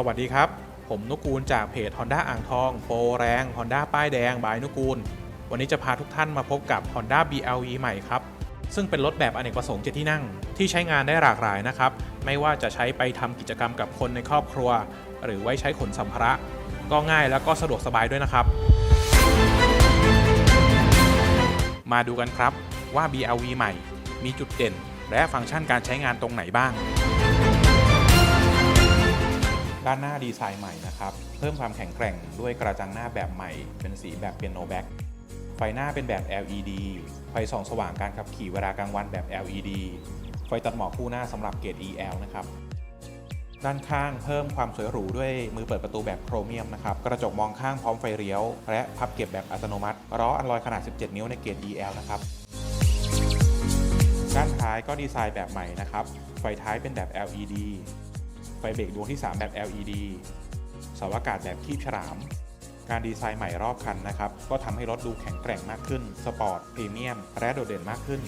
สวัสดีครับ ผมนุกูลจากเพจ Honda อ่างทองโปรแรง Honda ป้ายแดงบายนุกูล วันนี้จะพาทุกท่านมาพบกับ Honda BLE ใหม่ครับ ซึ่งเป็นรถแบบอเนกประสงค์เจ็ดที่นั่ง ที่ใช้งานได้หลากหลายนะครับ ไม่ว่าจะใช้ไปทำกิจกรรมกับคนในครอบครัว หรือไว้ใช้ขนสัมภาระ ก็ง่ายแล้วก็สะดวกสบายด้วยนะครับ มาดูกันครับว่า BLV ใหม่ มีจุดเด่น และฟังก์ชันการใช้งานตรงไหนบ้าง ด้านหน้าดีไซน์ใหม่นะครับ เพิ่มความแข็งแกร่งด้วยกระจังหน้าแบบใหม่ เป็นสีแบบเปียโนแบ็กไฟหน้าเป็นแบบ LED ไฟส่องสว่างการขับขี่เวลากลางวันแบบ LED ไฟตัดหมอกคู่หน้าสำหรับเกรด EL นะครับด้านข้างเพิ่มความสวยหรูด้วยมือเปิดประตูแบบโครเมียมนะครับ กระจกมองข้างพร้อมไฟเลี้ยว และพับเก็บแบบอัตโนมัติล้ออัลลอยขนาด 17 นิ้วในเกรด EL นะครับ ด้านท้ายก็ดีไซน์แบบใหม่นะครับ ไฟท้ายเป็นแบบ LED ไฟเบรกดวงที่ 3 แบบ LED เสาอากาศแบบคีบฉลาม การดีไซน์ใหม่รอบคันนะครับ ก็ทำให้รถดูแข็งแกร่งมากขึ้น สปอร์ต พรีเมียม และโดดเด่นมากขึ้น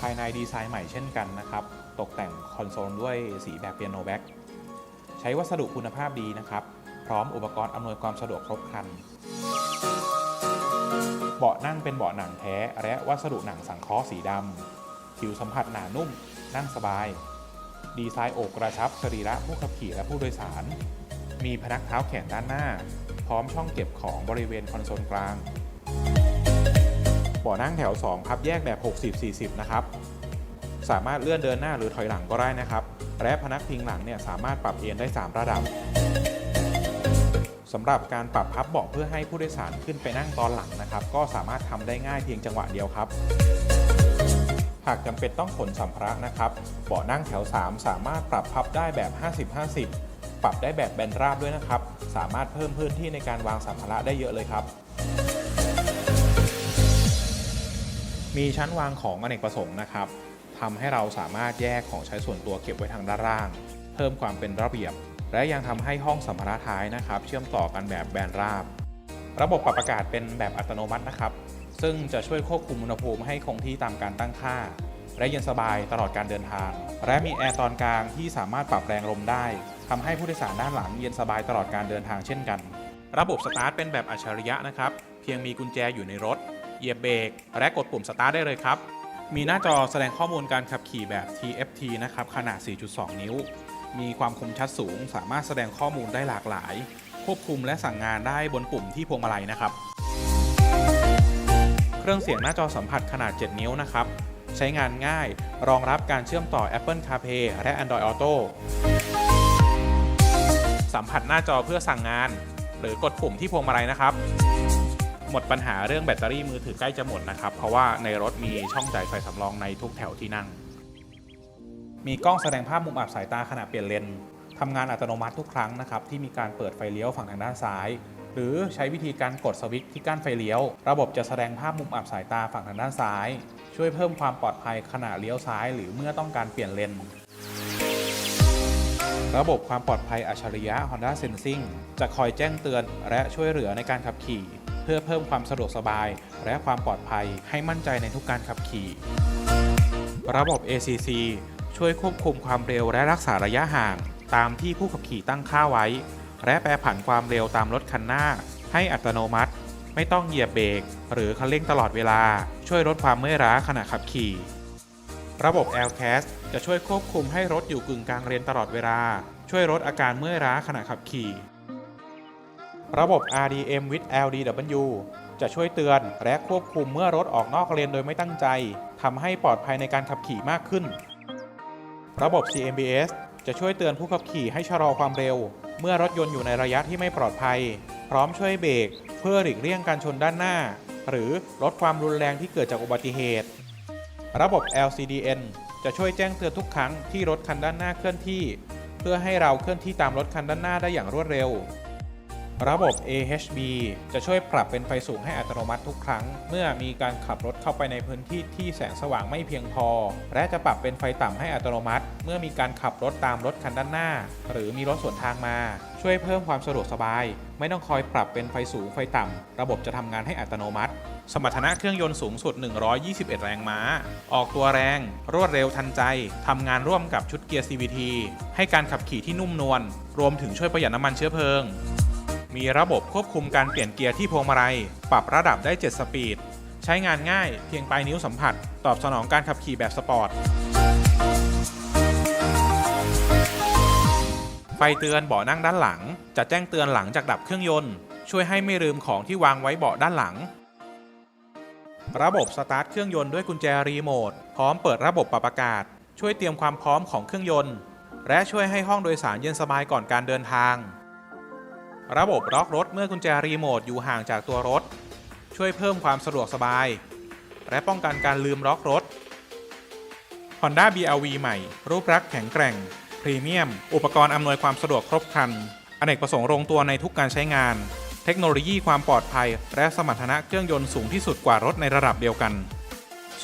ภายในดีไซน์ใหม่เช่นกันนะครับ ตกแต่งคอนโซลด้วยสีแบบเปียโนแบ็กใช้วัสดุคุณภาพดีนะครับ พร้อมอุปกรณ์อำนวยความสะดวกครบครัน เบาะนั่งเป็นเบาะหนังแท้ และวัสดุหนังสังเคราะห์สีดำผิวสัมผัสหนานุ่ม นั่งสบาย ดีไซน์โอกกระชับสรีระผู้ขับขี่และผู้โดยสาร มีพนักเท้าแขนด้านหน้า พร้อมช่องเก็บของบริเวณคอนโซลกลาง เบาะนั่งแถว 2 พับแยกแบบ 60-40 นะครับ สามารถเลื่อนเดินหน้าหรือถอยหลังก็ได้นะครับ และพนักพิงหลังเนี่ยสามารถปรับเอนได้ 3 ระดับสำหรับการปรับพับเบาะเพื่อให้ผู้โดยสารขึ้นไปนั่งตอนหลังนะครับ ก็สามารถทำได้ง่ายเพียงจังหวะเดียวครับ หากจำเป็นต้องขนสัมภาระนะครับ เบาะนั่งแถว 3 สามารถปรับพับได้แบบ 50-50 ปรับได้แบบแบนราบด้วยนะครับ สามารถเพิ่มพื้นที่ในการวางสัมภาระได้เยอะเลยครับ มีชั้นวางของอเนกประสงค์นะครับทำให้เราสามารถแยกของใช้ส่วนตัวเก็บไว้ทางด้านล่าง เพิ่มความเป็นระเบียบ และยังทำให้ห้องสัมภาระท้ายนะครับ เชื่อมต่อกันแบบแบนราบ ระบบปรับอากาศเป็นแบบอัตโนมัตินะครับ ซึ่งจะช่วยควบคุมอุณหภูมิให้คงที่ตามการตั้งค่า และเย็นสบายตลอดการเดินทาง และมีแอร์ตอนกลางที่สามารถปรับแรงลมได้ทำให้ผู้โดยสารด้านหลังเย็นสบายตลอดการเดินทางเช่นกัน ระบบสตาร์ทเป็นแบบอัจฉริยะนะครับ เพียงมีกุญแจอยู่ในรถ เหยียบเบรกและกดปุ่มสตาร์ทได้เลยครับ มีหน้าจอแสดงข้อมูลการขับขี่แบบ TFT นะครับขนาด 4.2 นิ้ว มีความคมชัดสูง สามารถแสดงข้อมูลได้หลากหลาย ควบคุมและสั่งงานได้บนปุ่มที่พวงมาลัยนะครับ เครื่องเสียงหน้าจอสัมผัสขนาด 7 นิ้วนะครับ ใช้งานง่าย รองรับการเชื่อมต่อ Apple CarPlay และ Android Auto สัมผัสหน้าจอเพื่อสั่งงาน หรือกดปุ่มที่พวงมาลัยนะครับ หมดปัญหาเรื่องแบตเตอรี่มือถือใกล้จะหมดนะครับ เพราะว่าในรถมีช่องจ่ายไฟสำรองในทุกแถวที่นั่ง มีกล้องแสดงภาพมุมอับสายตาขณะเปลี่ยนเลนทำงานอัตโนมัติทุกครั้งนะครับที่มีการเปิดไฟเลี้ยวฝั่งทางด้านซ้าย หรือใช้วิธีการกดสวิตช์ที่กั้นไฟเลี้ยว ระบบจะแสดงภาพมุมอับสายตาฝั่งทางด้านซ้าย ช่วยเพิ่มความปลอดภัยขณะเลี้ยวซ้าย หรือเมื่อต้องการเปลี่ยนเลนระบบความปลอดภัยอัจฉริยะ Honda Sensing จะคอยแจ้งเตือนและช่วยเหลือในการขับขี่ เพื่อเพิ่มความสะดวกสบาย และความปลอดภัยให้มั่นใจในทุกการขับขี่ ระบบ ACC ช่วยควบคุมความเร็วและรักษาระยะห่าง ตามที่ผู้ขับขี่ตั้งค่าไว้ และแปรผันความเร็วตามรถคันหน้า ให้อัตโนมัติ ไม่ต้องเหยียบเบรกหรือคันเร่งตลอดเวลา ช่วยลดความเมื่อยล้าขณะขับขี่ ระบบ l c a s จะช่วยควบคุมให้รถอยู่กึ่งกลางเลนตลอดเวลา ช่วยลดอาการเมื่อยล้าขณะขับขี่ ระบบ RDM with LDW จะช่วยเตือนและควบคุมเมื่อรถออกนอกเลนโดยไม่ตั้งใจทำให้ปลอดภัยในการขับขี่มากขึ้น ระบบ CMBS จะช่วยเตือนผู้ขับขี่ให้ชะลอความเร็ว เมื่อรถยนต์อยู่ในระยะที่ไม่ปลอดภัย พร้อมช่วยเบรกเพื่อหลีกเลี่ยงการชนด้านหน้า หรือลดความรุนแรงที่เกิดจากอุบัติเหตุ ระบบ LCDN จะช่วยแจ้งเตือนทุกครั้งที่รถคันด้านหน้าเคลื่อนที่ เพื่อให้เราเคลื่อนที่ตามรถคันด้านหน้าได้อย่างรวดเร็ว ระบบ AHB จะช่วยปรับเป็นไฟสูงให้อัตโนมัติทุกครั้ง เมื่อมีการขับรถเข้าไปในพื้นที่ที่แสงสว่างไม่เพียงพอ และจะปรับเป็นไฟต่ำให้อัตโนมัติ เมื่อมีการขับรถตามรถคันด้านหน้า หรือมีรถสวนทางมา ช่วยเพิ่มความสะดวกสบาย ไม่ต้องคอยปรับเป็นไฟสูงไฟต่ำ ระบบจะทำงานให้อัตโนมัติ สมรรถนะเครื่องยนต์สูงสุด 121 แรงม้า ออกตัวแรง รวดเร็วทันใจทำงานร่วมกับชุดเกียร์ CVT ให้การขับขี่ที่นุ่มนวลรวมถึงช่วยประหยัดน้ำมันเชื้อเพลิง มีระบบควบคุมการเปลี่ยนเกียร์ที่พวงมาลัย ปรับระดับได้ 7 สปีด ใช้งานง่ายเพียงปลายนิ้วสัมผัส ตอบสนองการขับขี่แบบสปอร์ต ไฟเตือนเบาะนั่งด้านหลัง จะแจ้งเตือนหลังจากดับเครื่องยนต์ ช่วยให้ไม่ลืมของที่วางไว้เบาะด้านหลัง ระบบสตาร์ทเครื่องยนต์ด้วยกุญแจรีโมทพร้อมเปิดระบบปรับอากาศ ช่วยเตรียมความพร้อมของเครื่องยนต์ และช่วยให้ห้องโดยสารเย็นสบายก่อนการเดินทาง ระบบล็อกรถเมื่อกุญแจรีโมทอยู่ห่างจากตัวรถ ช่วยเพิ่มความสะดวกสบาย และป้องกันการลืมล็อกรถ Honda BRV ใหม่ รูปลักษณ์แข็งแกร่ง พรีเมียม อุปกรณ์อำนวยความสะดวกครบครันอเนกประสงค์ลงตัวในทุกการใช้งาน เทคโนโลยีความปลอดภัย และสมรรถนะเครื่องยนต์สูงที่สุดกว่ารถในระดับเดียวกัน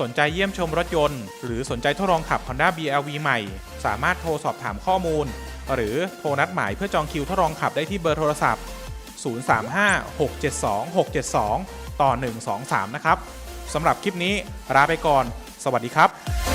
สนใจเยี่ยมชมรถยนต์ หรือสนใจทดลองขับ Honda BRV ใหม่ สามารถโทรสอบถามข้อมูล หรือโทรนัดหมายเพื่อจองคิวทดลองขับได้ที่เบอร์โทรศัพท์ 035-672-672 ต่อ 123 นะครับสำหรับคลิปนี้ลาไปก่อน สวัสดีครับ